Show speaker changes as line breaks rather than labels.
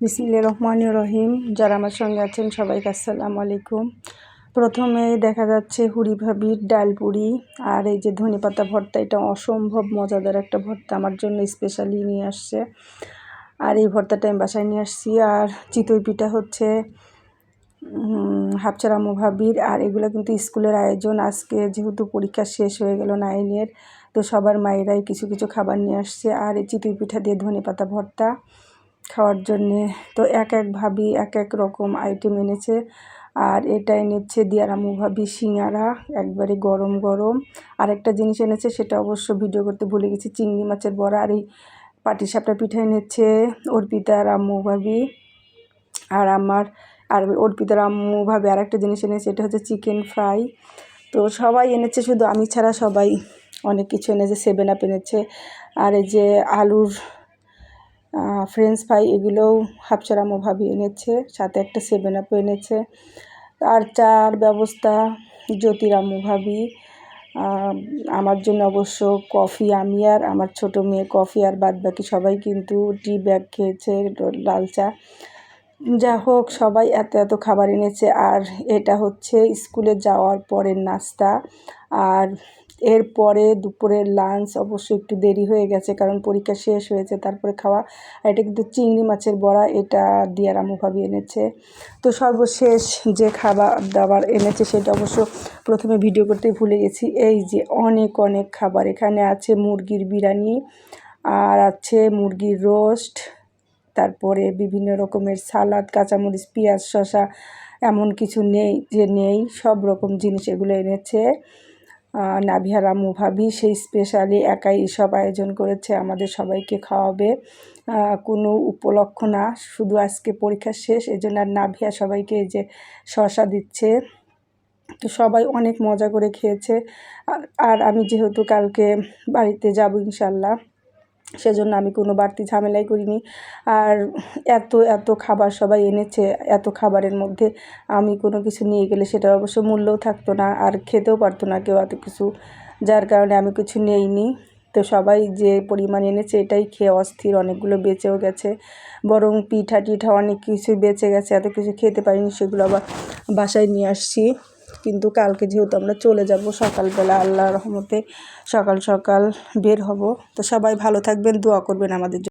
বিসমিল্লা রহমান রহিম। যারা আমার সঙ্গে আছেন, সবাইকে আসসালামু আলাইকুম। প্রথমে দেখা যাচ্ছে হুড়ি ভাবির ডাল পুরি। আর এই যে ধনে পাতা ভর্তা, এটা অসম্ভব মজাদার একটা ভর্তা আমার জন্য স্পেশালি নিয়ে আসছে। আর এই ভর্তাটা আমি বাসায় নিয়ে আসছি। আর চিতই পিঠা হচ্ছে হাফচারামু ভাবির। আর এগুলো কিন্তু স্কুলের আয়োজন। আজকে যেহেতু পরীক্ষা শেষ হয়ে গেল নাইনের, তো সবার মায়েরাই কিছু কিছু খাবার নিয়ে আসছে। আর এই চিতই পিঠা দিয়ে ধনে পাতা ভর্তা। খাওয়ার জন্যে। তো এক এক ভাবি এক এক রকম আইটেম এনেছে। আর এটা এনেছে দিয়ারামু ভাবি সিঙ্গারা, একবারে গরম গরম। আর একটা জিনিস এনেছে, সেটা অবশ্য ভিডিও করতে ভুলে গেছি, চিংড়ি মাছের বড়া। আর এই পাটিসাপটা পিঠা এনেছে অর্পিতার আম্মু ভাবি। আর আমার, আর অর্পিতার আম্মু ভাবে আর একটা জিনিস এনেছে, এটা হচ্ছে চিকেন ফ্রাই তো সবাই এনেছে, শুধু আমি ছাড়া সবাই অনেক কিছু এনেছে সেভেন আপ এনেছে। আর এই যে আলুর ফ্রেঞ্চ ফ্রাই এগুলোও হাফচারামো ভাবি এনেছে, সাথে একটা সেভেন আপও এনেছে। আর চার ব্যবস্থা জ্যোতিরাম ভাবি। আমার জন্য অবশ্য কফি আমি আর আমার ছোট মেয়ে কফি আর বাদ বাকি সবাই কিন্তু টি ব্যাগ খেয়েছে, লাল চা। যা হোক, সবাই এত এত খাবার এনেছে। আর এটা হচ্ছে স্কুলে যাওয়ার পরের নাস্তা। আর এরপরে দুপুরের লাঞ্চ অবশ্যই একটু দেরি হয়ে গেছে, কারণ পরীক্ষা শেষ হয়েছে, তারপরে খাওয়া। আর এটা কিন্তু চিংড়ি মাছের বড়া, এটা দিয়ার ভাবি এনেছে। তো সর্বশেষ যে খাবার দাবার এনেছে, সেটা অবশ্য প্রথমে ভিডিও করতে ভুলে গেছি। এই যে অনেক অনেক খাবার। এখানে আছে মুরগির বিরিয়ানি, আর আছে মুরগির রোস্ট তারপরে বিভিন্ন রকমের সালাদ, কাঁচামরিচ, পেঁয়াজ শশা এমন কিছু নেই যে নেই, সব রকম জিনিস এগুলো এনেছে। নাভিয়া রামু ভাবি সেই স্পেশালি একাই সব আয়োজন করেছে, আমাদের সবাইকে খাওয়াবে। কোনো উপলক্ষ না, শুধু আজকে পরীক্ষা শেষ এই জন্য আর নাভিয়া সবাইকে এই যে শশা দিচ্ছে। তো সবাই অনেক মজা করে খেয়েছে। আর আমি যেহেতু কালকে বাড়িতে যাব ইনশাল্লাহ। সেজন্য আমি কোনো বাড়তি ঝামেলাই করিনি। আর এত এত খাবার সবাই এনেছে, এত খাবারের মধ্যে আমি কোনো কিছু নিয়ে গেলে সেটা অবশ্য মূল্যও থাকতো না আর খেতেও পারতো না কেউ এত কিছু। যার কারণে আমি কিছু নেইনি। তো সবাই যে পরিমাণ এনেছে এটাই খেয়ে অস্থির, অনেকগুলো বেঁচেও গেছে। বরং পিঠা টিঠা অনেক কিছু বেঁচে গেছে, এত কিছু খেতে পারিনি, সেগুলো আবার বাসায় নিয়ে আসছি। কিন্তু কালকে যেহেতু আমরা চলে যাব সকালবেলা আল্লাহ রহমতে সকাল সকাল বের হব। তো সবাই ভালো থাকবেন, দোয়া করবেন আমাদের